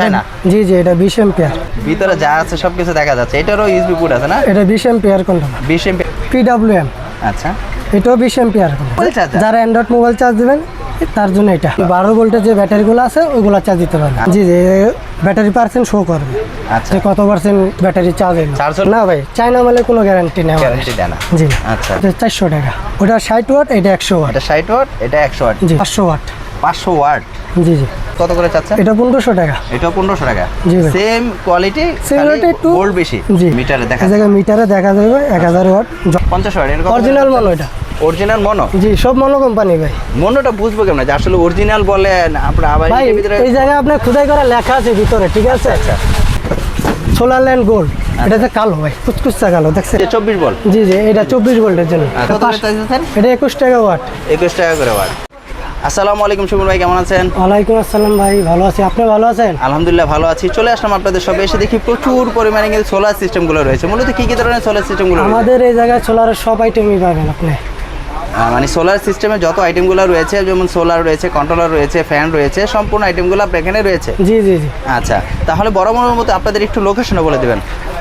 China জি জি এটা বিশ এম্পিয়ার ভিতরে যা আছে সব কিছু দেখা যাচ্ছে। এটারও ইউএসবি পোর্ট আছে না? এটা বিশ এম্পিয়ার কন্ট্রোলার বিশ এমপি পিডাব্লিউ এম আচ্ছা। এটাও বিশ এম্পিয়ার যারা অ্যান্ড্রয়েড মোবাইল চার্জ দিবেন তার জন্য এটা। বারো ভোল্টের যে ব্যাটারিগুলো আছে ওইগুলো চার্জ দিতে পারবে জি জি ব্যাটারি পার্সেন্ট শো করবে। আচ্ছা। কত পার্সেন্ট ব্যাটারি চার্জ Charge না ভাই চায়না মালে কোনো গ্যারান্টি নেই। গ্যারান্টি দেয় না। জি। আচ্ছা। চারশো টাকা। ওটা ষাট ওয়াট এটা একশো ওয়াট এটা ষাট ওয়াট এটা একশো ওয়াট জি। পাঁচশো ওয়াট পাঁচশো ওয়াট জি জি। কত করে চাচ্ছেন? এটা পনেরোশো টাকা। এটা পনেরোশো টাকা। জি। সেম কোয়ালিটি quality একটু- ভোল্ট বেশি। জি। মিটারে দেখা এই জায়গায় মিটারে দেখা যাবে এক হাজার ওয়াট। পঞ্চাশ ওয়াট এরকম অরিজিনাল মাল ওইটা অরিজিনাল মনো জি সব মনো কোম্পানি ভাই। মনোটা বুঝব কেমন? যে আসলে অরিজিনাল বলেন আপনার আবার ভিতরে এই জায়গায় আপনার খোদাই করা লেখা আছে ভিতরে ঠিক আছে? আচ্ছা। সোলার ল্যান্ড গোল্ড এটাতে কালো ভাই কুচকুচা কালো দেখছেন? চব্বিশ বল জি জি এটা চব্বিশ ভোল্টের জন্য। কত করে চাইছেন? এটা একুশ টাকা ওয়াট একুশ টাকা করে ওয়াট আসসালামু আলাইকুম সুমন ভাই কেমন আছেন? ওয়ালাইকুম আসসালাম ভাই ভালো আছি। আপনি ভালো আছেন? আলহামদুলিল্লাহ ভালো আছি। চলে আসলাম আপনাদের সবে এসে দেখি প্রচুর পরিমাণে কিন্তু সোলার সিস্টেমগুলো রয়েছে। মূলত কি কি ধরনের সোলার সিস্টেমগুলো আমাদের এই জায়গায় সোলারের সব আইটেমই পাবেন আপনি। মানে সোলার সিস্টেমে যত আইটেমগুলো রয়েছে যেমন সোলার রয়েছে কন্ট্রোলার রয়েছে ফ্যান রয়েছে সম্পূর্ণ আইটেমগুলো আপনার এখানে রয়েছে? জি জি জি। আচ্ছা তাহলে বড় বড় মতো আপনাদের একটু লোকেশনও বলে দেবেন।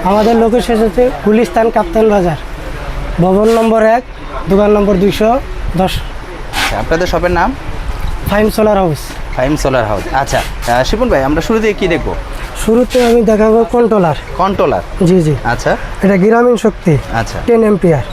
আমাদের লোকেশন হচ্ছে গুলিস্তান কাপ্তান বাজার। ভবন নম্বর এক দোকান নম্বর দুইশো দশ। আচ্ছা, আপনাদের শপের নাম? Faim solar house. Faim solar house. আচ্ছা শিপন ভাই আমরা শুরু থেকে কি দেখব? শুরুতে আমি দেখাবো কন্ট্রোলার। কন্ট্রোলার? জি জি। আচ্ছা। এটা গ্রামীণ শক্তি আচ্ছা। Ten ampere.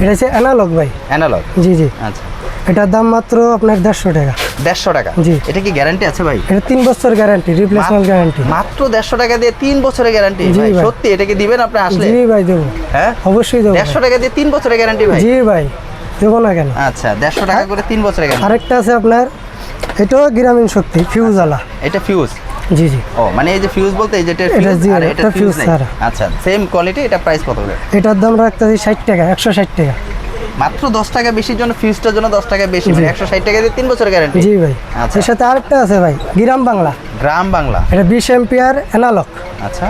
এটা হচ্ছে অ্যানালগ ভাই। অ্যানালগ? জি জি। আচ্ছা। এটার দাম মাত্র আপনার দেড়শো টাকা। দেড়শো টাকা? জি। এটা কি গ্যারান্টি আছে ভাই? এটা তিন বছর গ্যারান্টি রিপ্লেসমেন্ট গ্যারান্টি। মাত্র দেড়শো টাকা দিয়ে তিন বছরের গ্যারান্টি ভাই। সত্যি এটা কি দিবেন আপনি আসলে? জি ভাই দেবো। হ্যাঁ? অবশ্যই দেবো দেড়শো টাকা দিয়ে তিন বছরের গ্যারান্টি ভাই? জি ভাই। দেবো না কেন? আচ্ছা দেড়শো টাকা করে তিন বছরের গ্যারান্টি আরেকটা আছে আপনার এটাও গ্রামীণ শক্তি ফিউজ আলা। এটা ফিউজ জি জি। ও মানে এই যে ফিউজ বলতে এই যেটা এটা ফিউজ আর এটা এটা ফিউজ ছাড়া। আচ্ছা সেম কোয়ালিটি এটা প্রাইস কত করে? এটার দাম রাখতেছি ষাট টাকা একশো ষাট টাকা। মাত্র দশ টাকা বেশির জন্য ফিউজটার জন্য দশ টাকা বেশি মানে একশো ষাট টাকা দিয়ে তিন বছরের গ্যারান্টি জি ভাই। আচ্ছা। এর সাথে আরেকটা আছে ভাই গ্রাম বাংলা। গ্রাম বাংলা। এটা বিশ এম্পিয়ার অ্যানালগ আচ্ছা।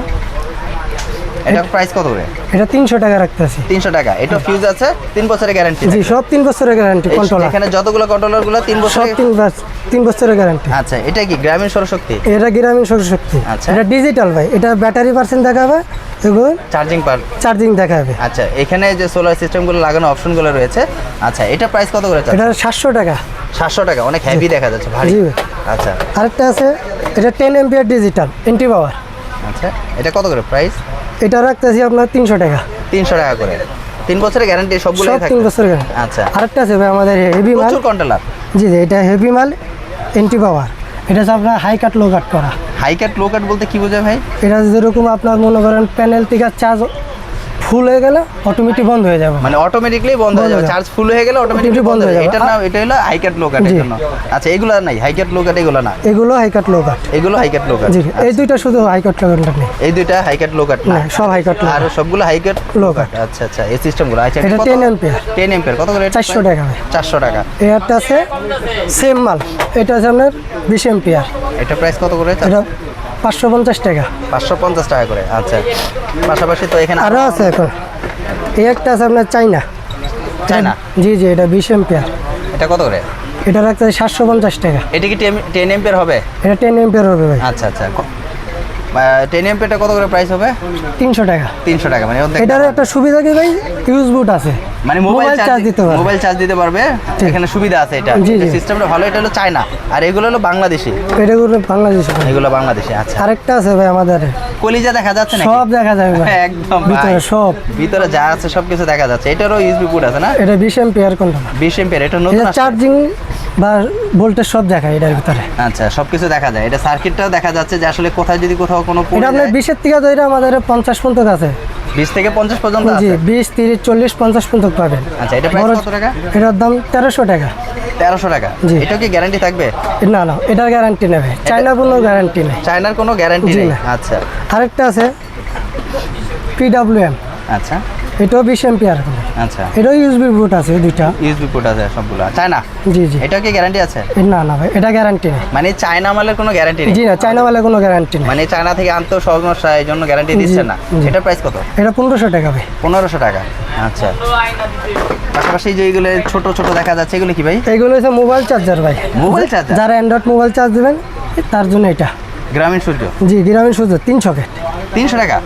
এটা প্রাইস কত করে? এটা তিনশো টাকা রাখতেছি তিনশো টাকা। এটা ফিউজ আছে তিন বছরের গ্যারান্টি জি সব তিন বছরের গ্যারান্টি কন্ট্রোলার এখানে যতগুলো কন্ট্রোলারগুলো তিন সব বছর তিন বছ- তিন বছরের গ্যারান্টি আচ্ছা এটা কি গ্রামীণ সৌরশক্তি? এটা গ্রামীণ সৌরশক্তি। আচ্ছা। এটা ডিজিটাল ভাই এটা ব্যাটারি পার্সেন্ট দেখাবে এগুলো চার্জিং পার চার্জিং দেখাবে। আচ্ছা এখানে যে সোলার সিস্টেমগুলো লাগানো অপশনগুলো রয়েছে আচ্ছা এটা প্রাইস কত করে এটা সাতশো টাকা। সাতশো টাকা অনেক হেভি দেখা যাচ্ছে ভারী। আচ্ছা। আরেকটা আছে এটা ten ampere digital anti power আচ্ছা এটা কত করে প্রাইস এটা রাখতেছি আপনার তিনশো টাকা। তিনশো টাকা করে। তিন বছরের গ্যারান্টি সবগুলো সব তিন বছরের গ্যারান্টি আচ্ছা। আরেকটা আছে ভাই আমাদের হেভি মাল। কন্ট্রোলার জি জি এটা হেভি মাল এন্টি পাওয়ার এটা হচ্ছে আপনার হাই কাট লো কাট করা। হাই কাট লো কাট বলতে কি বোঝায় ভাই? এটা যেরকম আপনার মনে করেন প্যানেল থেকে চার্জ ফুল হয়ে গেলে অটোমেটিক বন্ধ হয়ে যাবে। মানে অটোমেটিকলি বন্ধ হয়ে যাবে। চার্জ ফুল হয়ে গেলে অটোমেটিকলি বন্ধ হয়ে যাবে। এটার নাম এটা হলো হাই কাট লো জি। জন্য। আচ্ছা এগুলো নাই। হাই কাট লো কাট এগুলো না। এগুলো হাই কাট লো কাট এগুলো হাই কাট লো কাট জি এই দুইটা শুধু হাই কাট লো কাট নেই। এই দুইটা হাই কাট লো কাট না। না সব হাই কাট লো আর সবগুলো হাই কাট Low cut। আচ্ছা আচ্ছা এই সিস্টেমগুলো আচ্ছা এটা 10 ampere। টেন এম্পিয়ার কত করে চারশো টাকা ভাই। চারশো টাকা। এই একটা আছে সেম মাল। এটা আছে আপনার বিশ এম্পিয়ার এটা প্রাইস কত করে? এটা পাঁচশো পঞ্চাশ টাকা। পাঁচশো পঞ্চাশ টাকা করে আচ্ছা। পাশাপাশি তো এখানে আরও আছে এখন। এই একটা আছে আপনার চাইনা চাইনা জি জি এটা বিশ এম্পিয়ার এটা কত করে? এটা রাখতে সাতশো পঞ্চাশ টাকা। এটা কি টেন এম্পিয়ার হবে? এটা টেন এম্পিয়ার হবে ভাই। আচ্ছা আচ্ছা। টেন এম্পিয়ারটা কত করে প্রাইস হবে? তিনশো টাকা। তিনশো টাকা মানে এটার একটা সুবিধা কি ভাই? ইউজ বুট আছে। মানে মোবাইল চার্জ দিতে পারবে। মোবাইল চার্জ দিতে পারবে। এখানে সুবিধা আছে এটা। সিস্টেমটা ভালো এটা হলো চায়না আর এগুলো হলো বাংলাদেশি। করে বাংলাদেশ। এগুলো বাংলাদেশি আচ্ছা। আরেকটা আছে ভাই আমাদের। কলিজা দেখা যাচ্ছে না সব দেখা যাবে ভাই। একদম ভিতরে সব। ভিতরে যা আছে সব কিছু দেখা যাচ্ছে। এটারও ইউএসবি পোর্ট আছে না? এটা বিশ এম্পিয়ার কোনটা বিশ এম্পিয়ার এটা নতুন চার্জিং বা ভোল্টেজ সব দেখায় এটার ভিতরে। আচ্ছা সবকিছু দেখা যায়। এটা সার্কিটটাও দেখা যাচ্ছে যে আসলে কোথায় যদি কোথাও কোনো এটা আপনার বিশের থেকে ধরে আমাদের পঞ্চাশ পর্যন্ত আছে। বিশ থেকে পঞ্চাশ পর্যন্ত জি বিশ তিরিশ চল্লিশ পঞ্চাশ পর্যন্ত পাবেন। আচ্ছা এটা প্রাইস কত টাকা? এটার দাম তেরোশো টাকা। তেরোশো টাকা? জি। এটা কি গ্যারান্টি থাকবে? না না এটার গ্যারান্টি নেবে। চাইনা কোনো গ্যারান্টি নেই। চায়নার কোনো গ্যারান্টি নেই। আচ্ছা। আরেকটা আছে পিডাব্লিউ এম আচ্ছা। এটাও বিশ এম্পিয়ার আচ্ছা। এটাও ইউজবি বুট আছে দুইটা। ইউএসবি পোর্ট আছে সবগুলো। চায়না? জি জি। এটা কি গ্যারান্টি আছে? না না ভাই এটা গ্যারান্টি নেই। মানে চায়না মালের কোনো গ্যারান্টি নেই? জি না চায়না মালে কোনো গ্যারান্টি নেই। মানে চায়না থেকে আনতেও সমস্যা এই জন্য গ্যারান্টি দিচ্ছে না। এটা প্রাইস কত? এটা পনেরোশো টাকা ভাই। পনেরোশো টাকা। আচ্ছা। পাশাপাশি যে এগুলো ছোট ছোট দেখা যাচ্ছে এগুলো কি ভাই? এগুলো হচ্ছে মোবাইল চার্জার ভাই। মোবাইল চার্জার যারা অ্যান্ড্রয়েড মোবাইল চার্জ দিবেন তার জন্য এটা। গ্রামীণ সূর্য? জি গ্রামীণ সূর্য তিন সকেট তিনশো টাকা?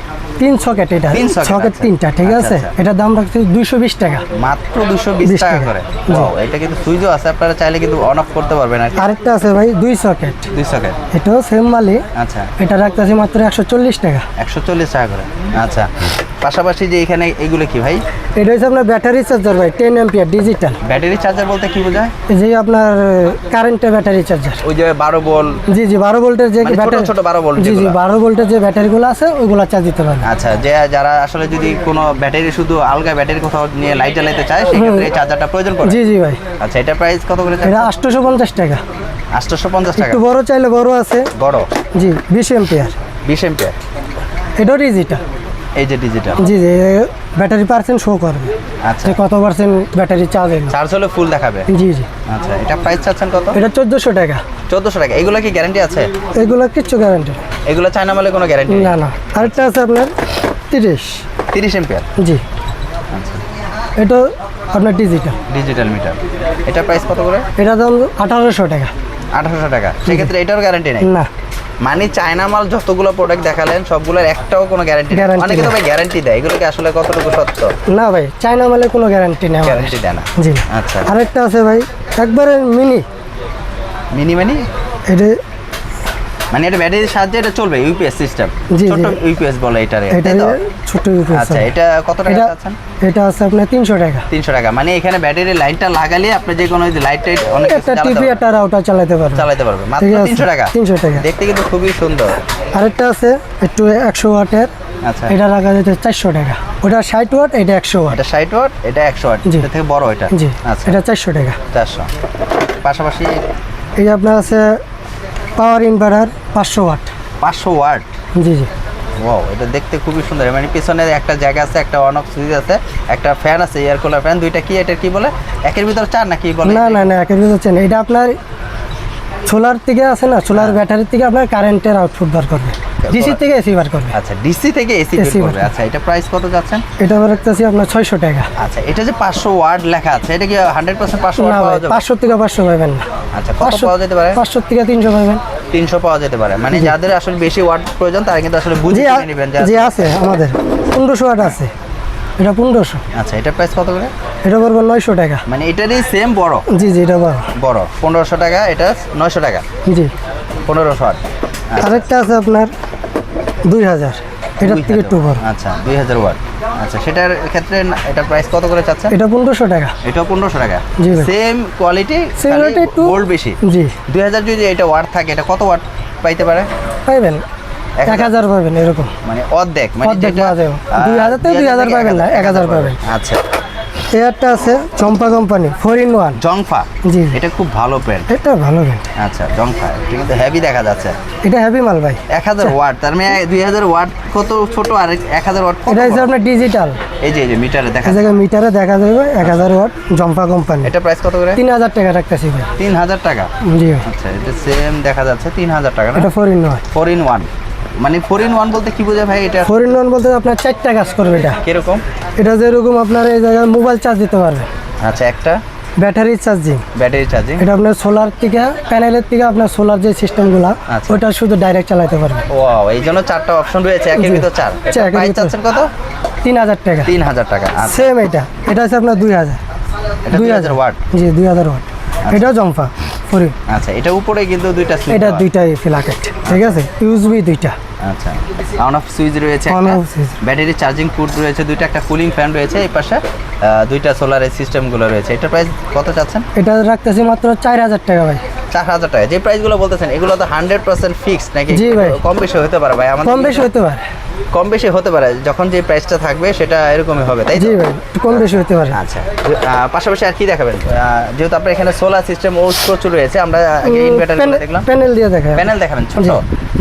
তিন সকেট এটা। তিন সকেট আচ্ছা। তিনটা ঠিক আচ্ছা, আছে? এটা দাম রাখছি দুইশো বিশ টাকা। মাত্র দুশো বিশ টাকা। করে। এটা কিন্তু সুইচও আছে আপনারা চাইলে কিন্তু অন অফ করতে পারবেন আরেকটা আছে ভাই দুই সকেট দুই সকেট এটাও সেম মালি আচ্ছা। এটা রাখতেছি মাত্র একশো চল্লিশ টাকা। একশো চল্লিশ টাকা করে। আচ্ছা। পাশাপাশি যে এখানে এইগুলো কি ভাই? এটা হচ্ছে আপনার ব্যাটারি চার্জার ভাই ten ampere digital battery charger বলতে কি বোঝায়? যে আপনার কারেন্টের ব্যাটারি চার্জার। ওই যে বারো বল জি জি বারো ভোল্টের যে মানে ব্যাটারি ছোট 12 ভোল্ট জি জি বারো ভোল্টের যে ব্যাটারিগুলো আছে ওইগুলো চার্জ দিতে পারবেন। আচ্ছা যে যারা আসলে যদি কোনো ব্যাটারি শুধু আলগা ব্যাটারি কোথাও নিয়ে লাইট জ্বালাতে চায় সেক্ষেত্রে এই চার্জারটা প্রয়োজন পড়ে। জি জি ভাই। আচ্ছা এটা প্রাইস কত করে এটা আটশোশো পঞ্চাশ টাকা। আটশোশো পঞ্চাশ টাকা। একটু বড় চাইলে বড় আছে। বড়? জি বিশ এম্পিয়ার বিশ এম্পিয়ার এটাও ডিজিটাল এই যে ডিজিটাল জি জি ব্যাটারি পার্সেন্ট শো করবে। আচ্ছা। কত পার্সেন্ট ব্যাটারি চার্জ চার্জ হলে ফুল দেখাবে? জি জি। আচ্ছা এটা প্রাইস চাচ্ছেন কত? এটা চোদ্দোশো টাকা। চোদ্দোশো টাকা। এগুলো কি গ্যারান্টি আছে? এগুলো কিচ্ছু গ্যারান্টি এগুলো চায়না মালে কোনো গ্যারান্টি না না। আরেকটা আছে আপনার তিরিশ। তিরিশ এম্পিয়ার জি। আচ্ছা। এটা আপনার ডিজিটাল ডিজিটাল মিটার এটা প্রাইস কত করে? এটা দাম আঠারোশো টাকা। আঠারোশো টাকা। সেক্ষেত্রে এটারও গ্যারান্টি নেই? না। মানে চায়না মাল যতগুলো প্রোডাক্ট দেখালেন সবগুলোর একটাও কোনো গ্যারান্টি অনেকে তো ভাই গ্যারান্টি দেয় এগুলো কি আসলে কতটুকু সত্য? না ভাই চায়না মালে কোনো গ্যারান্টি নেই। গ্যারান্টি দেয় না। জি। আচ্ছা। আরেকটা আছে ভাই একবারে মিনি মিনি মানে? এটা মানে এটা ব্যাটারির সাহায্যে এটা চলবে ইউপিএস সিস্টেম ছোট ইউপিএস বলে এটারে। এটা ছোট UPS আচ্ছা এটা কত টাকা চাচ্ছেন? এটা আছে আপনার তিনশো টাকা। তিনশো টাকা। মানে এখানে ব্যাটারির লাইনটা লাগালে আপনি যে কোনো লাইট টাইট অনেক একটা টিভি। একটা রাউটার চালাতে পারবে চালাতে পারবে মাত্র ঠিক আছে। তিনশো টাকা। 300 টাকা। দেখতে কিন্তু খুবই সুন্দর। আরেকটা আছে একটু একশো ওয়াটের। আচ্ছা। এটা রাখা যেতে চারশো টাকা। ওটা ষাট ওয়াট এটা একশো ওয়াট। এটা ষাট ওয়াট এটা একশো ওয়াট। জি। এটা থেকে বড় এটা। জি। আচ্ছা। এটা চারশো টাকা। চারশো। পাশাপাশি এই আপনার আছে পাওয়ার ইনভার্টার পাঁচশো ওয়াট। পাঁচশো ওয়াট? জি জি। ওয়াও এটা দেখতে খুবই সুন্দর। মানে পিছনে একটা জায়গা আছে একটা অন অফ সুইচ আছে একটা ফ্যান আছে এয়ার কুলার ফ্যান দুইটা কি এটা কি বলে? একের ভিতর চার নাকি বলে? না না না একের ভিতর চার এটা আপনার সোলার থেকে আছে না সোলার ব্যাটারি থেকে আপনার কারেন্টের আউটপুট বার করবে। ডিসি থেকে এসি বার করবে। আচ্ছা ডিসি থেকে এসি AC করবে। আচ্ছা এটা প্রাইস কত যাচ্ছেন? এটা রাখতেছি আপনার ছয়শো টাকা। আচ্ছা এটা যে পাঁচশো ওয়ার্ড লেখা আছে এটা কি হান্ড্রেড পার্সেন্ট পাঁচশো না ওয়াট পাওয়া যাবে? পাঁচশো থেকে পাঁচশো পাবেন না। আচ্ছা কত পাওয়া যেতে পারে? পাঁচশো থেকে তিনশো পাবেন। তিনশো পাওয়া যেতে পারে। মানে যাদের আসলে বেশি ওয়াট প্রয়োজন তারা কিন্তু আসলে বুঝে নেবেন যে আছে আমাদের। পনেরোশো ওয়াট আছে। এটা পনেরোশো। আচ্ছা এটা প্রাইস কত করে? এটা পড়বে নয়শো টাকা। মানে এটারই সেম বড়? জি জি এটা বড়। বড়। পনেরোশো টাকা এটা নয়শো টাকা? জি পনেরোশো ওয়াট আরেকটা আছে আপনার দুই হাজার। এটার থেকে একটু বড়। আচ্ছা দুই হাজার ওয়াট। আচ্ছা সেটার ক্ষেত্রে এটার প্রাইস কত করে চাচ্ছেন? এটা পনেরোশো টাকা। এটাও পনেরোশো টাকা। জি। সেম কোয়ালিটি rate একটু- গোল্ড বেশি। জি। দুই হাজার যদি এটা ওয়াট থাকে এটা কত ওয়াট পাইতে পারে? পাইবেন। এক হাজার পাবেন এরকম। মানে অর্ধেক মানে অর্ধেক পাওয়া যাবে। আহ, দুই হাজার থেকে দুই হাজার পাবেন না, এক হাজার পাবেন। আচ্ছা। এয়ারটা আছে Champa company four in one. জংফা? জি। এটা খুব ভালো পেন এটা ভালো ব্যান্ড আচ্ছা জংফা। কিন্তু হেভি দেখা যাচ্ছে। এটা হ্যাভি মাল ভাই। এক হাজার ওয়াট তার মানে দুই হাজার ওয়াট কত ছোট আর এক হাজার ওয়াট এটা হচ্ছে আপনার ডিজিটাল এই যে এই যে মিটারে দেখা এই মিটারে দেখা যাবে এক হাজার ওয়াট জম্পা কোম্পানি। এটা প্রাইস কত করে? তিন হাজার টাকা রাখতেছি ভাই। তিন হাজার টাকা? জি আচ্ছা এটা সেম দেখা যাচ্ছে তিন হাজার টাকা না? এটা four in one four in one মানে ফোর ইন ওয়ান বলতে কি বোঝায় ভাই এটা? ফোর ইন ওয়ান বলতে আপনার চারটা কাজ করবে এটা। কীরকম? এটা যেরকম আপনার এই জায়গায় মোবাইল চার্জ দিতে পারবে। আচ্ছা একটা? ব্যাটারি চার্জিং ব্যাটারি চার্জিং এটা আপনার সোলার থেকে প্যানেলের থেকে আপনার সোলার যে সিস্টেমগুলো আচ্ছা। ওটা শুধু ডাইরেক্ট চালাতে পারবে। ওয়াও এই জন্য চারটা অপশন রয়েছে একের ভিতর চার। আচ্ছা, প্রাইস। চাচ্ছেন কত? তিন হাজার টাকা। তিন হাজার টাকা আচ্ছা। সেম এটা। এটা আছে আপনার দুই হাজার। দুই হাজার ওয়াট জি দুই হাজার ওয়াট এটাও জম্পা পরে আচ্ছা এটা উপরে কিন্তু দুইটা সুইচ এটা দুইটাই ফিলাকেট ঠিক আছে? ইউজবি দুইটা। আচ্ছা অন অফ সুইচ রয়েছে একটা। ব্যাটারি চার্জিং পোর্ট রয়েছে দুইটা একটা কুলিং ফ্যান রয়েছে এই পাশে দুইটা সোলারের সিস্টেমগুলো রয়েছে। এটা প্রাইস কত চাচ্ছেন? এটা রাখতেছি মাত্র চার হাজার টাকা ভাই। চার হাজার টাকা। যে প্রাইসগুলো বলতেছেন এগুলো তো হান্ড্রেড পার্সেন্ট ফিক্সড নাকি? জি ভাই। কম বেশি হতে পারে ভাই আমাদের কম বেশি হতে পারে। কম বেশি হতে পারে যখন যে প্রাইসটা থাকবে সেটা এরকমই হবে তাই জি ভাই কম বেশি হতে পারে। আচ্ছা পাশাপাশি আর কি দেখাবেন? যেহেতু আপনার এখানে সোলার সিস্টেম ও প্রচুর রয়েছে আমরা আগে ইনভার্টার দেখলাম। প্যানেল দিয়ে দেখা প্যানেল দেখাবেন ছোট।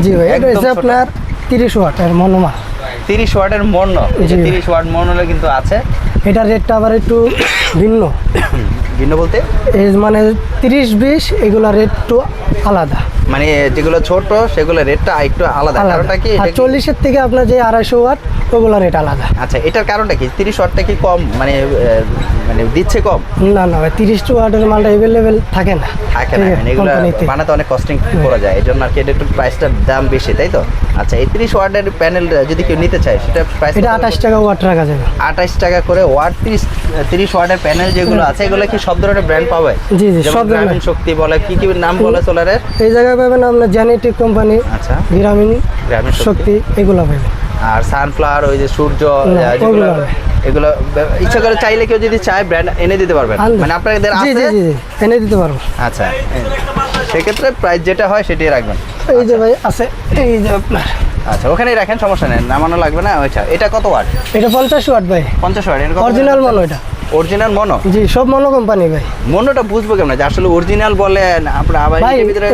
জি ভাই এটা হচ্ছে। আপনার তিরিশ ওয়াটের মনোমা তিরিশ ওয়াটের মর্ণ জি। তিরিশ ওয়াট মর্ণলে কিন্তু আছে। এটার রেটটা আবার একটু ভিন্ন। ভিন্ন বলতে? এই মানে তিরিশ বিশ এগুলা রেট একটু আলাদা। মানে যেগুলো ছোট সেগুলো রেটটা একটু আলাদা। কারণটা কি? কি- চল্লিশের থেকে আপনার যে আড়াইশো ওয়াট ওগুলো রেট আলাদা। আচ্ছা এটার কারণটা কি? তিরিশ ওয়াটটা কি কম? মানে মানে দিচ্ছে কম? না না ভাই তিরিশ টু ওয়াটের মালটা অ্যাভেলেবেল থাকে না। থাকে না মানে এগুলো বানাতে অনেক কস্টিং করা যায় এই জন্য আর কি এটা একটু প্রাইসটার দাম বেশি তাই তো? আচ্ছা এই তিরিশ ওয়াটের প্যানেল যদি কেউ নিতে চায় সেটা প্রাইস এটা আঠাশ টাকা ওয়াট রাখা যাবে। আঠাশ টাকা করে ওয়াট তিরিশ তিরিশ ওয়াটের প্যানেল যেগুলো আছে এগুলো কি সব ধরনের ব্র্যান্ড পাবে? জি, জি, সব ধরনের। গ্রামীণ শক্তি বলে কি কি নাম বলে সোলারের এই জায়গায় পাবেন আপনার জেনেটিক কোম্পানি আচ্ছা। গ্রামীণ গ্রামীণ শক্তি এগুলো পাবেন। আর সানফ্লাওয়ার ওই যে সূর্য যেগুলো এগুলো ইচ্ছা করে চাইলে কেউ যদি চায় ব্র্যান্ড এনে দিতে পারবেন। মানে আপনাদের আছে? এনে দিতে পারব। আচ্ছা সেক্ষেত্রে প্রাইস যেটা হয় সেটাই রাখবেন। এই যে ভাই আছে এই যে আপনার। আচ্ছা ওখানেই রাখেন সমস্যা নেই নামানো লাগবে না আচ্ছা এটা কত ওয়াট এটা পঞ্চাশ ওয়াট ভাই। পঞ্চাশ ওয়াট অরিজিনাল মনো এটা। অরিজিনাল মনো জি সব মনো কোম্পানি ভাই। মনোটা বুঝব কেমন? যে আসলে অরিজিনাল বলেন আপনার আবার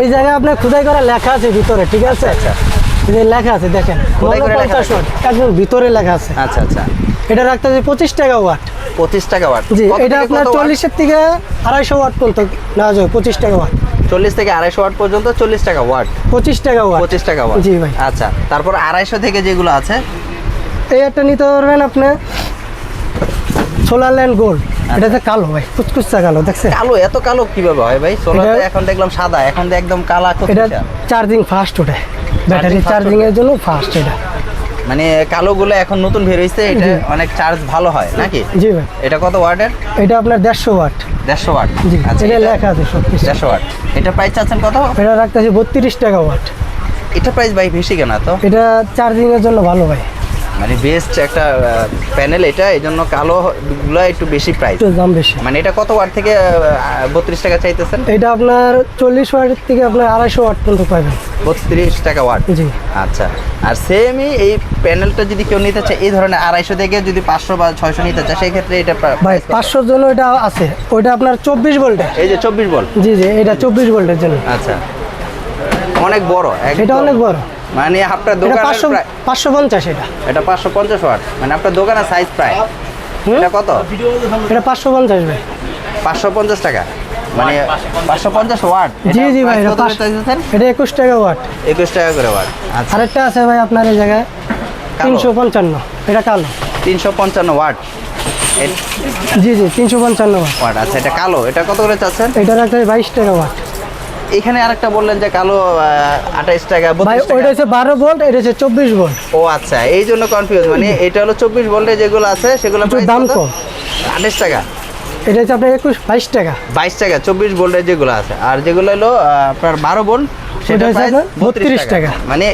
এই জায়গায় আপনার খুদাই করা লেখা আছে ভিতরে ঠিক আছে? আচ্ছা এই যে লেখা আছে দেখেন পঞ্চাশ ওয়াট একদম ভিতরে লেখা আছে। আচ্ছা আচ্ছা। এটা রাখতে আছে পঁচিশ টাকা ওয়াট। পঁচিশ টাকা ওয়াট। জি এটা আপনার চল্লিশের থেকে আড়াইশো ওয়াট পর্যন্ত নেওয়া যাবে পঁচিশ টাকা ওয়াট। চল্লিশ থেকে আড়াইশো ওয়াট পর্যন্ত চল্লিশ টাকা ওয়াট। পঁচিশ টাকা ওয়াট। পঁচিশ টাকা ওয়াট। জি ভাই। আচ্ছা তারপর আড়াইশো থেকে যেগুলো আছে? এই একটা নিতে পারবেন আপনি সোলার ল্যান্ড গোল্ড এটা হচ্ছে কালো ভাই কুচকুচা কালো দেখছে কালো এত কালো কীভাবে হয় ভাই? সোলার এখন দেখলাম সাদা এখন তো একদম কালা এটা চার্জিং ফাস্ট ওঠে ব্যাটারি চার্জিং এর জন্য ফাস্ট এটা। মানে কালো গুলো এখন নতুন বের হইছে এটা অনেক চার্জ ভালো হয় নাকি? জি ভাই। এটা কত ওয়াটের? এটা আপনার দেড়শো ওয়াট। দেড়শো ওয়াট। জি আচ্ছা এটা লেখা আছে সব কিছু দেড়শো ওয়াট। এটা প্রাইস চাচ্ছেন কত? এটা রাখতে আছে বত্রিশ টাকা ওয়াট এটা প্রাইস ভাই বেশি কেন তো এটা চার্জিং এর জন্য ভালো ভাই। মানে বেস্ট একটা প্যানেল এটা এই জন্য কালো গুলো একটু বেশি প্রাইস দাম বেশি। মানে এটা কত ওয়াট থেকে বত্রিশ টাকা চাইতেছেন? এটা আপনার চল্লিশ ওয়াটের থেকে আপনার আড়াইশো ওয়াট পর্যন্ত পাবেন। বত্রিশ টাকা ওয়াট জি। আচ্ছা। আর সেমই এই প্যানেলটা যদি কেউ নিতে চায় এই ধরনের আড়াইশো থেকে যদি পাঁচশো বা ছয়শো নিতে চায় সেই ক্ষেত্রে এটা ভাই পাঁচশোর জন্য এটা আছে। ওইটা আপনার চব্বিশ ভোল্টের এই যে চব্বিশ বল জি জি এটা চব্বিশ ভোল্টের জন্য। আচ্ছা। অনেক বড়। এটা অনেক বড়। মানে আপনার পাঁচশো পঞ্চাশ এটা। এটা পাঁচশো পঞ্চাশ ওয়াট। মানে আপনার দোকানের সাইজ প্রায়। এটা কত? এটা পাঁচশো পঞ্চাশ ভাই। পাঁচশো পঞ্চাশ টাকা। মানে পাঁচশো পঞ্চাশ। ওয়াট। জি জি ভাই এটা কত করে পাঁচ- চাইতেছেন এটা একুশ টাকা ওয়াট। একুশ টাকা করে ওয়াট। আচ্ছা। আরেকটা আছে ভাই আপনার এই জায়গায়। কালো? তিনশো পঞ্চান্ন। এটা কালো। তিনশো পঞ্চান্ন ওয়াট। জি জি তিনশো পঞ্চান্ন ওয়াট। ওয়াট আচ্ছা এটা কালো। এটা কত করে চাচ্ছেন? এটা রাখতে বাইশ টাকা ওয়াট। এখানে আরেকটা বললেন যে কালো আঠাইশ টাকা ভাই 32 টাকা। ওইটা হচ্ছে বারো ভোল্ট এটা হচ্ছে চব্বিশ ভোল্ট ও আচ্ছা এই জন্য কনফিউজ মানে এটা হলো চব্বিশ ভোল্টে যেগুলো আছে সেগুলো দাম কম। আঠাশ টাকা। এটা হচ্ছে আপনার একুশ বাইশ টাকা। বাইশ টাকা চব্বিশ ভোল্টের যেগুলো আছে। আর যেগুলো হলো আপনার বারো ভোল্ট সেটা হচ্ছে বত্রিশ 32 টাকা। মানে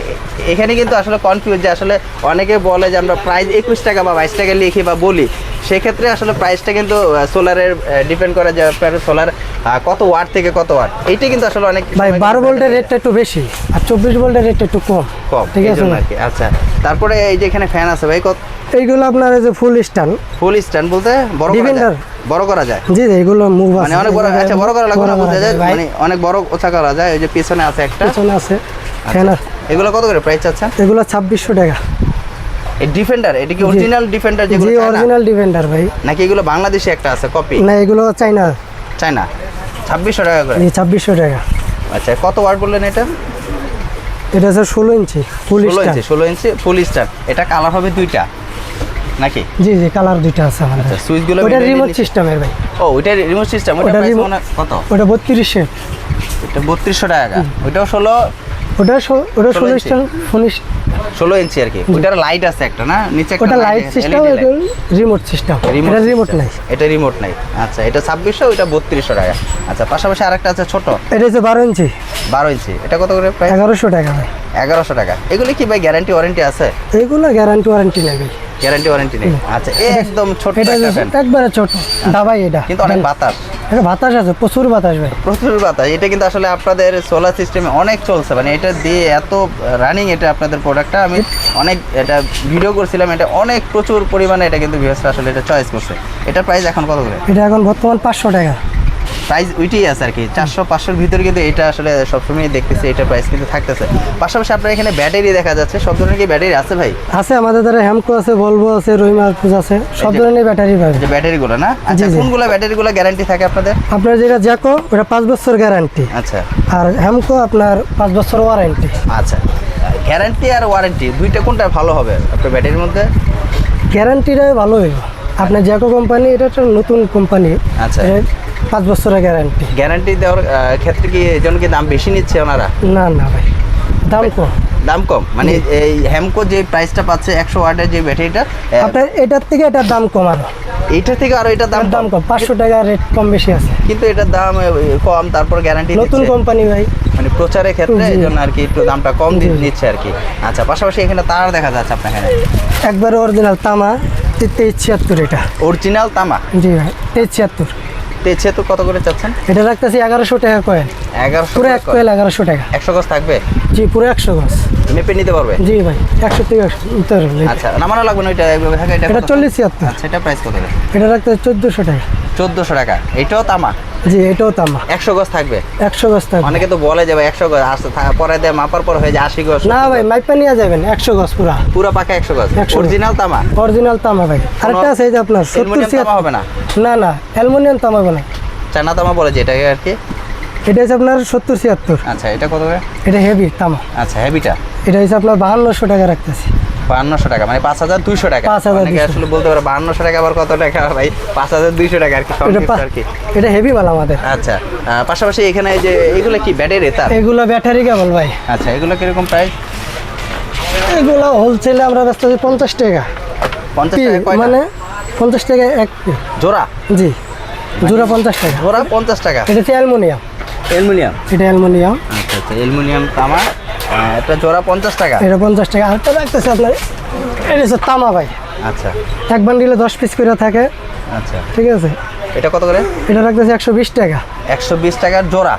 এখানে কিন্তু আসলে কনফিউজ যে আসলে অনেকে বলে যে আমরা প্রাইস একুশ টাকা বা বাইশ টাকা লিখি বা বলি। সেক্ষেত্রে আসলে প্রাইসটা কিন্তু সোলারের ডিপেন্ড করে যে সোলার কত ওয়াট থেকে কত ওয়াট এইটা কিন্তু আসলে অনেক ভাই বারো ভোল্টের রেটটা একটু বেশি আর চব্বিশ ভোল্টের রেটটা একটু কম কম ঠিক আছে আচ্ছা। তারপরে এই যে এখানে ফ্যান আছে ভাই কত? এইগুলো আপনার এই যে ফুল স্ট্যান্ড ফুল স্ট্যান্ড বলতে বড় Defender। বড় করা যায়? জি জি এগুলো মুভ মানে অনেক বড় আচ্ছা বড় করা লাগবে না যায়? মানে অনেক বড় ওছা করা যায় ওই যে পিছনে আছে একটা। পিছনে আছে ফ্যান আছে। এগুলো কত করে প্রাইস আছে এগুলো ছাব্বিশশো টাকা। এই ডিফেন্ডার এটা কি অরিজিনাল ডিফেন্ডার যেগুলো জি অরিজিনাল ডিফেন্ডার ভাই। নাকি এগুলো বাংলাদেশে একটা আছে কপি না এগুলো চাই না চায়না ছাব্বিশশো টাকা করে? ছাব্বিশশো টাকা। আচ্ছা কত ওয়াট বললেন এটা? এটা স্যার ষোলো ইঞ্চি ফুল ষোলো ইঞ্চি ষোলো ইঞ্চি ফুল স্টার। এটা কালার হবে দুইটা নাকি? জি জি কালার দুইটা আছে আমাদের। আচ্ছা সুইচগুলো ওটা রিমোট। সিস্টেমের ভাই। ও ওইটা রিমোট সিস্টেম ওটা ওটা প্রাইস কত? ওটা 3200 এটা বত্রিশশো টাকা। ওইটাও ষোলো ওটা ওটা ষোলো ষোলো ইঞ্চি? আর কি। ওটার লাইট আছে একটা না? নিচে একটা ওটা লাইট সিস্টেম। রিমোট সিস্টেম এটা রিমোট নাই এটা রিমোট নাই আচ্ছা এটা ছাব্বিশশো ওইটা বত্রিশশো টাকা। আচ্ছা পাশাপাশি আরেকটা আছে ছোট। এটা হচ্ছে বারো ইঞ্চি। বারো ইঞ্চি। এটা কত করে প্রায় এগারোশো টাকা ভাই। এগারোশো টাকা। এগুলো কি ভাই গ্যারান্টি ওয়ারেন্টি আছে? এগুলো গ্যারান্টি ওয়ারেন্টি নেই গ্যারান্টি ওয়ারেন্টি নেই। আচ্ছা একদম ছোট এটা। একবারে ছোট। দাবাই এটা। কিন্তু অনেক বাতাস। এটা বাতাস আছে প্রচুর বাতাস ভাই। প্রচুর বাতাস। এটা কিন্তু আসলে আপনাদের সোলার সিস্টেমে অনেক চলছে। মানে এটা দিয়ে এত রানিং এটা আপনাদের প্রোডাক্টটা আমি অনেক এটা ভিডিও করছিলাম এটা অনেক প্রচুর পরিমাণে এটা কিন্তু ভিউসরা আসলে এটা চয়েস করছে। এটা প্রাইস এখন কত করে? এটা এখন বর্তমান পাঁচশো টাকা। প্রাইস ওইটাই আছে আর কি। চারশো পাঁচশোর ভিতরে কিন্তু এটা আসলে সবসময় দেখতেছি এটা প্রাইস কিন্তু থাকতেছে। পাশাপাশি আপনার এখানে ব্যাটারি দেখা যাচ্ছে সব ধরনের কি ব্যাটারি আছে ভাই? আছে আমাদের দ্বারা হ্যামকো আছে ভলভো আছে রহিমার্কুজ আছে সব ধরনের ব্যাটারি পাবে যে ব্যাটারিগুলো না? আচ্ছা। কোনগুলো ব্যাটারিগুলো গ্যারান্টি থাকে আপনাদের? আপনার যেটা জ্যাকো ওটা পাঁচ বছর গ্যারান্টি আচ্ছা। আর হ্যামকো আপনার পাঁচ বছর ওয়ারেন্টি আচ্ছা। গ্যারান্টি আর ওয়ারেন্টি দুইটা কোনটা ভালো হবে আপনার ব্যাটারির মধ্যে? গ্যারান্টিটাই ভালো হইব। আপনার জ্যাকো কোম্পানি এটা একটা নতুন কোম্পানি আচ্ছা। পাঁচ বছরের গ্যারান্টি গ্যারান্টি দেওয়ার ক্ষেত্রে কি এই জন্য কি দাম বেশি নিচ্ছে ওনারা? না না ভাই। দাম কম। দাম কম? মানে এই হ্যামকো যে প্রাইসটা পাচ্ছে একশো ওয়াটের যে ব্যাটারিটা আপনার এটার থেকে এটার দাম কম আরও। এইটা থেকে আরও এটার দাম দাম কম? পাঁচশো টাকা রেট কম বেশি আছে। কিন্তু এটার দাম কম তারপর গ্যারান্টি নতুন কোম্পানি ভাই। মানে প্রচারের ক্ষেত্রে এই জন্য আর কি একটু দামটা কম দি- জি, জি। নিচ্ছে আর কি। আচ্ছা পাশাপাশি এখানে তার দেখা যাচ্ছে আপনার এখানে। একবারে অরিজিনাল তামা তেইশ ছিয়াত্তর এটা। অরিজিনাল তামা? জি ভাই তেইশ ছিয়াত্তর। তেছে তো কত করে চাচ্ছেন? এটা রাখতেছি এগারোশো টাকা কয়েন এগারোশো পুরো এক কয়েল এগারোশো টাকা। একশো গজ থাকবে? জি পুরো একশো গজ। মেপে নিতে পারবে? জি ভাই একশো থেকে একশো নিতে পারবেন। আচ্ছা নামানো লাগবে না ওইটা এটা এটা? চল্লিশ আচ্ছা এটা প্রাইস কত? এটা রাখতে চোদ্দোশো টাকা। চোদ্দোশো টাকা। এটাও তামা? জি এটাও তামা। একশো গজ থাকবে? একশো গজ থাকবে। অনেকে তো বলে যাবে একশো গজ আসতে পরে দিয়ে মাপার পর হয়ে যায় আশি গজ না ভাই মাইপা নিয়ে যাবেন একশো গজ পুরা। পুরো পাকা 100 গজ। অরিজিনাল তামা? অরিজিনাল তামা ভাই। আরেকটা আছে এই যে আপনার সত্তর অ্যালুমিনিয়াম তামা হবে না? না না অ্যালুমিনিয়াম তামা হবে না। চায়না তামা বলে যেটাকে আর কি? এটা হচ্ছে আপনার সত্তর ছিয়াত্তর। আচ্ছা এটা কত এটা হেভি তামা। আচ্ছা হেভিটা এটা হচ্ছে আপনার বাহান্নশো টাকা রাখতেছি। বাহান্নশো টাকা মানে পাঁচ হাজার দুইশো টাকা। 5,200 অনেকে আসলে বলতে পারে বাহান্নশো টাকা আবার কত টাকা? ভাই পাঁচ হাজার দুইশো টাকা আর কি আর কি। এটা হেভি মাল আমাদের। আচ্ছা পাশাপাশি এখানে যে এগুলো কি ব্যাটারি তার? এগুলো ব্যাটারি কেবল ভাই। আচ্ছা এগুলো কীরকম প্রাইস এগুলো হোলসেলে আমরা ব্যস্ত আছি পঞ্চাশ টাকা। পঞ্চাশ টাকা মানে পঞ্চাশ টাকা এক জোড়া? জি জোড়া পঞ্চাশ টাকা। জোড়া পঞ্চাশ টাকা। এটা হচ্ছে অ্যালমোনিয়াম। অ্যালুমিনিয়াম? এটা অ্যালমোনিয়াম। আচ্ছা আচ্ছা অ্যালুমিনিয়াম তামা। আহ, একটা জোড়া পঞ্চাশ টাকা। এটা পঞ্চাশ টাকা। আরেকটা রাখতেছে আপনার। এটা হচ্ছে তামা ভাই। আচ্ছা। এক বান্ডিলে দশ পিস করে থাকে। আচ্ছা। ঠিক আছে? এটা কত করে? এটা রাখতেছে একশো বিশ টাকা। একশো বিশ টাকার জোড়া।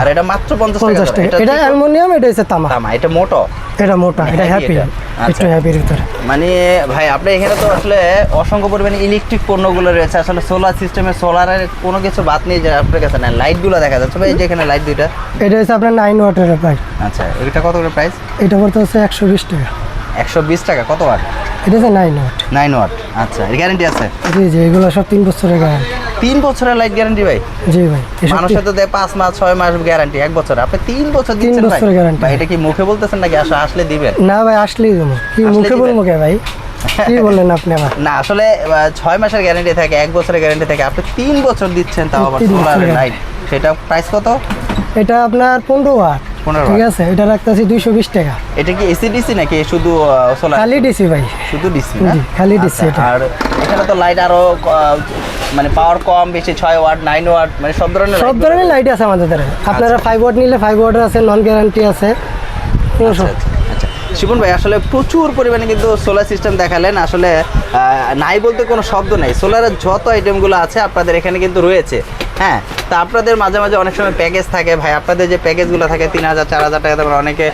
আর এটা মাত্র পঞ্চাশ টাকা এটা এটা অ্যালমোনিয়াম এটা হচ্ছে তামা। তামা এটা মোটো। এটা মোটা এটা হ্যাপি একটু আচ্ছা। হ্যাপির ভিতরে। মানে ভাই আপনি এখানে তো আসলে অসংখ্য পরিমাণে ইলেকট্রিক পণ্যগুলো রয়েছে। আসলে সোলার সিস্টেমে সোলারের কোনো কিছু বাদ নেই যে আপনার কাছে না লাইটগুলো দেখা যাচ্ছে ভাই এই যে এখানে লাইট দুইটা। এটা হচ্ছে আপনার নাইন ওয়াটের প্রাইস আচ্ছা এটা কত করে প্রাইস এটা পড়তে হচ্ছে একশো বিশ টাকা। একশো বিশ টাকা কত ওয়াট এটা হচ্ছে নাইন ওয়াট নাইন ওয়াট আচ্ছা গ্যারান্টি আছে? জি জি এগুলো সব তিন বছরের গ্যারান্টি তিন বছরের লাইট গ্যারান্টি ভাই? জি ভাই মানুষের তো দেয় পাঁচ মাস ছয় মাস গ্যারান্টি এক বছর। আপনি তিন বছর তিন দিচ্ছেন ভাই। ভাই এটা কি মুখে বলতেছেন নাকি আসলে আসলে দিবেন? না ভাই আসলেই দেবো। কি মুখে বলব কে ভাই? কি বললেন আপনি আমার না আসলে ছয় মাসের গ্যারান্টি থাকে এক বছরের গ্যারান্টি থাকে। আপনি তিন বছর দিচ্ছেন তাও আবার সোলার লাইট সেটা প্রাইস কত? এটা আপনার পনেরো 15 ঠিক আছে এটা রাখতেছি দুইশো বিশ টাকা। এটা কি এসি ডিসি নাকি শুধু সোলার খালি ডিসি ভাই। শুধু ডিসি জি, খালি DC এটা। আর এখানে তো লাইট আরও মানে পাওয়ার কম বেশি ওয়াট ওয়াট মানে সব ধরনের সব ধরনের লাইট আছে আমাদের দ্বারা আপনারা ফাইভ ওয়াট নিলে আছে নন গ্যারান্টি আছে। আচ্ছা, আচ্ছা, আচ্ছা। ভাই আসলে প্রচুর পরিমাণে কিন্তু সোলার সিস্টেম দেখালেন। আসলে নাই বলতে কোনো শব্দ নেই। সোলারের যত আইটেমগুলো আছে আপনাদের এখানে কিন্তু রয়েছে। হ্যাঁ তা আপনাদের মাঝে মাঝে অনেক সময় প্যাকেজ থাকে। ভাই আপনাদের যে প্যাকেজগুলো থাকে তিন হাজার চার হাজার টাকা তারপর অনেকে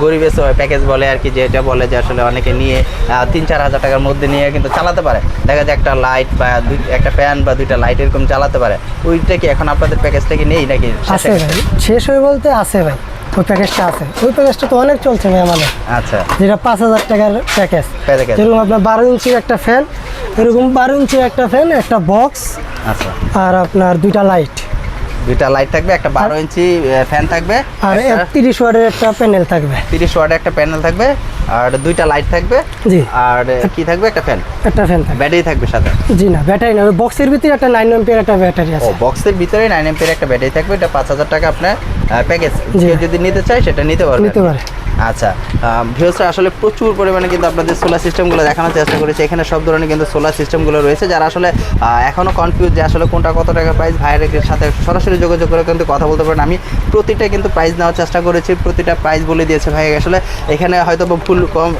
গরিবের প্যাকেজ বলে আর কি যেটা বলে যে আসলে অনেকে নিয়ে তিন চার হাজার টাকার মধ্যে নিয়ে কিন্তু চালাতে পারে। দেখা যায় একটা লাইট বা দুই- একটা ফ্যান বা দুইটা লাইট এরকম চালাতে পারে। ওইটা কি এখন আপনাদের প্যাকেজটা কি নেই নাকি? আছে ভাই। শেষ হয়ে বলতে আছে ভাই। ওই প্যাকেজটা আছে। ওই প্যাকেজটা তো অনেক চলছে ভাই আমাদের। আচ্ছা। যেটা পাঁচ হাজার টাকার প্যাকেজ যেরকম আপনার বারো ইঞ্চির একটা ফ্যান এরকম বারো ইঞ্চির একটা ফ্যান একটা বক্স আচ্ছা। আর আপনার দুইটা লাইট দুইটা লাইট থাকবে একটা বারো ইঞ্চি ফ্যান থাকবে আর তিরিশ ওয়ার্ডের একটা প্যানেল থাকবে। তিরিশ ওয়ার্ডের একটা প্যানেল থাকবে আর দুইটা লাইট থাকবে জি। আর কি থাকবে একটা ফ্যান একটা ফ্যান থাকবে। ব্যাটারি থাকবে সাথে। জি না ব্যাটারি না বক্সের ভিতরে একটা নাইন এমপিয়ার একটা ব্যাটারি ও আছে। বক্সের ভিতরে নাইন এমপির একটা ব্যাটারি থাকবে এটা পাঁচ হাজার টাকা আপনার প্যাকেজ। যদি নিতে চাই সেটা নিতে পারবে নিতে পারে। আচ্ছা ভিউসরা আসলে প্রচুর পরিমাণে কিন্তু আপনাদের সোলার সিস্টেমগুলো দেখানোর চেষ্টা করেছে। এখানে সব ধরনের কিন্তু সোলার সিস্টেমগুলো রয়েছে, যারা আসলে এখনও কনফিউজ যে আসলে কোনটা কত টাকা প্রাইস ভাইয়ের সাথে সরাসরি যোগাযোগ করে কিন্তু কথা বলতে পারেন। আমি প্রতিটা কিন্তু প্রাইস নেওয়ার চেষ্টা করেছি, প্রতিটা প্রাইস বলে দিয়েছে ভাই। আসলে এখানে হয়তো ভুল কম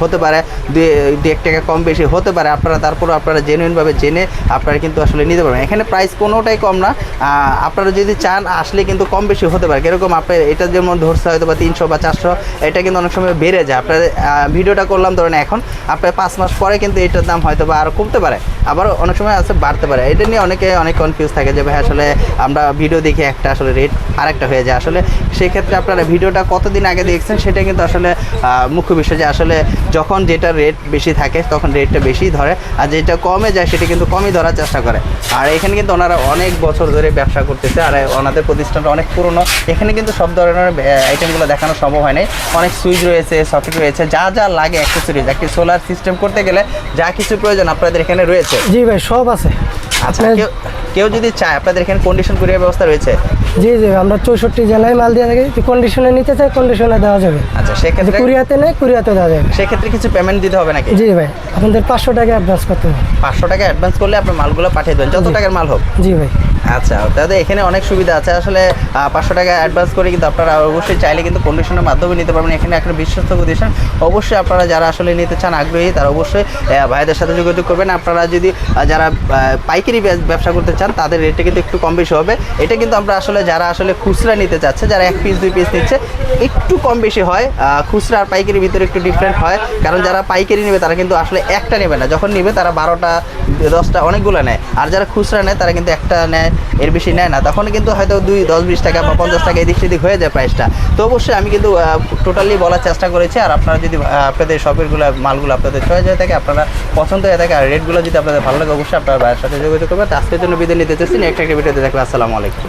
হতে পারে দুই এক টাকা কম বেশি হতে পারে। আপনারা তারপরে আপনারা জেনুইনভাবে জেনে আপনারা কিন্তু আসলে নিতে পারবেন। এখানে প্রাইস কোনোটাই কম না। আপনারা যদি চান, আসলে কিন্তু কম বেশি হতে পারে। কীরকম আপনার, এটা যেমন ধরছে হয়তো বা তিনশো বা চারশো এটা কিন্তু অনেক সময় বেড়ে যায়। আপনার ভিডিওটা করলাম ধরেন এখন, আপনার পাঁচ মাস পরে কিন্তু এটার দাম হয়তো বা আরও কমতে পারে। আবার অনেক সময় আছে বাড়তে পারে। এটা নিয়ে অনেকে, অনেক কনফিউজ থাকে যে, ভাই, আসলে আমরা ভিডিও দেখি একটা আসলে রেট আরেকটা হয়ে যায়। আসলে সেক্ষেত্রে আপনারা ভিডিওটা কতদিন আগে দেখছেন সেটা কিন্তু আসলে মুখ্য বিষয় যে, আসলে যখন যেটা রেট বেশি থাকে তখন রেটটা বেশি ধরে, আর যেটা কমে যায় সেটা কিন্তু কমই ধরার চেষ্টা করে। আর এখানে কিন্তু ওনারা অনেক বছর ধরে ব্যবসা করতেছে, আর ওনাদের প্রতিষ্ঠানটা অনেক পুরনো। এখানে কিন্তু সব ধরনের আইটেমগুলো দেখানো সম্ভব হয় নাই। অনেক সুইচ রয়েছে সকেট রয়েছে যা যা লাগে অ্যাক্সেসরিজ একটি সোলার সিস্টেম করতে গেলে যা কিছু প্রয়োজন আপনাদের এখানে রয়েছে। জি ভাই সব আছে। আচ্ছা কেউ যদি চায় আপনাদের এখানে কন্ডিশন কুরিয়ার ব্যবস্থা রয়েছে? জি জি আমরা চৌষট্টি জেলায় মাল দিয়ে থাকি। কন্ডিশনে নিতে চাই কন্ডিশনে দেওয়া যাবে। আচ্ছা সেক্ষেত্রে কুরিয়াতে নেই কুরিয়াতে দেওয়া যাবে। সেক্ষেত্রে কিছু পেমেন্ট দিতে হবে নাকি? জি ভাই আপনাদের পাঁচশো টাকা অ্যাডভান্স করতে হবে। পাঁচশো টাকা অ্যাডভান্স করলে আপনার মালগুলো পাঠিয়ে দেবেন যত টাকার মাল হোক। জি ভাই। আচ্ছা তাহলে এখানে অনেক সুবিধা আছে। আসলে পাঁচশো টাকা অ্যাডভান্স করে কিন্তু আপনারা অবশ্যই চাইলে কিন্তু কন্ডিশনের মাধ্যমে নিতে পারবেন। এখানে একটা বিশ্বস্ত প্রতিষ্ঠান অবশ্যই আপনারা যারা আসলে নিতে চান আগ্রহী তারা অবশ্যই ভাইদের সাথে যোগাযোগ করবেন। আপনারা যদি যারা পাইকারি ব্যবসা করতে চান তাদের রেটটা কিন্তু একটু কম বেশি হবে। এটা কিন্তু আমরা আসলে যারা আসলে খুচরা নিতে চাচ্ছে, যারা এক পিস দুই পিস নিচ্ছে, একটু কম বেশি হয়। খুচরা আর পাইকারির ভিতরে একটু ডিফারেন্ট হয়। কারণ যারা পাইকারি নেবে, তারা কিন্তু আসলে একটা নেবে না। যখন নেবে, তারা বারোটা, দশটা অনেকগুলো নেয়। আর যারা খুচরা নেয়, তারা কিন্তু একটা নেয়, এর বেশি নেয় না। তখন কিন্তু হয়তো দুই, দশ, বিশ টাকা বা পঞ্চাশ টাকা এদিক সেদিক হয়ে যায় প্রাইসটা তো অবশ্যই আমি কিন্তু টোটালি বলার চেষ্টা করেছি। আর আপনারা যদি আপনাদের শপেরগুলো মালগুলো আপনাদের চয়েস হয়ে থাকে, আপনারা পছন্দ হয়ে থাকে, আর রেটগুলো যদি আপনাদের ভালো লাগে, অবশ্যই আপনার ভাইয়ের সাথে যোগাযোগ করবেন। আজকের জন্য নিতে চাচ্ছি একটা একটা ভিডিওতে দেখবে আসসালামু আলাইকুম।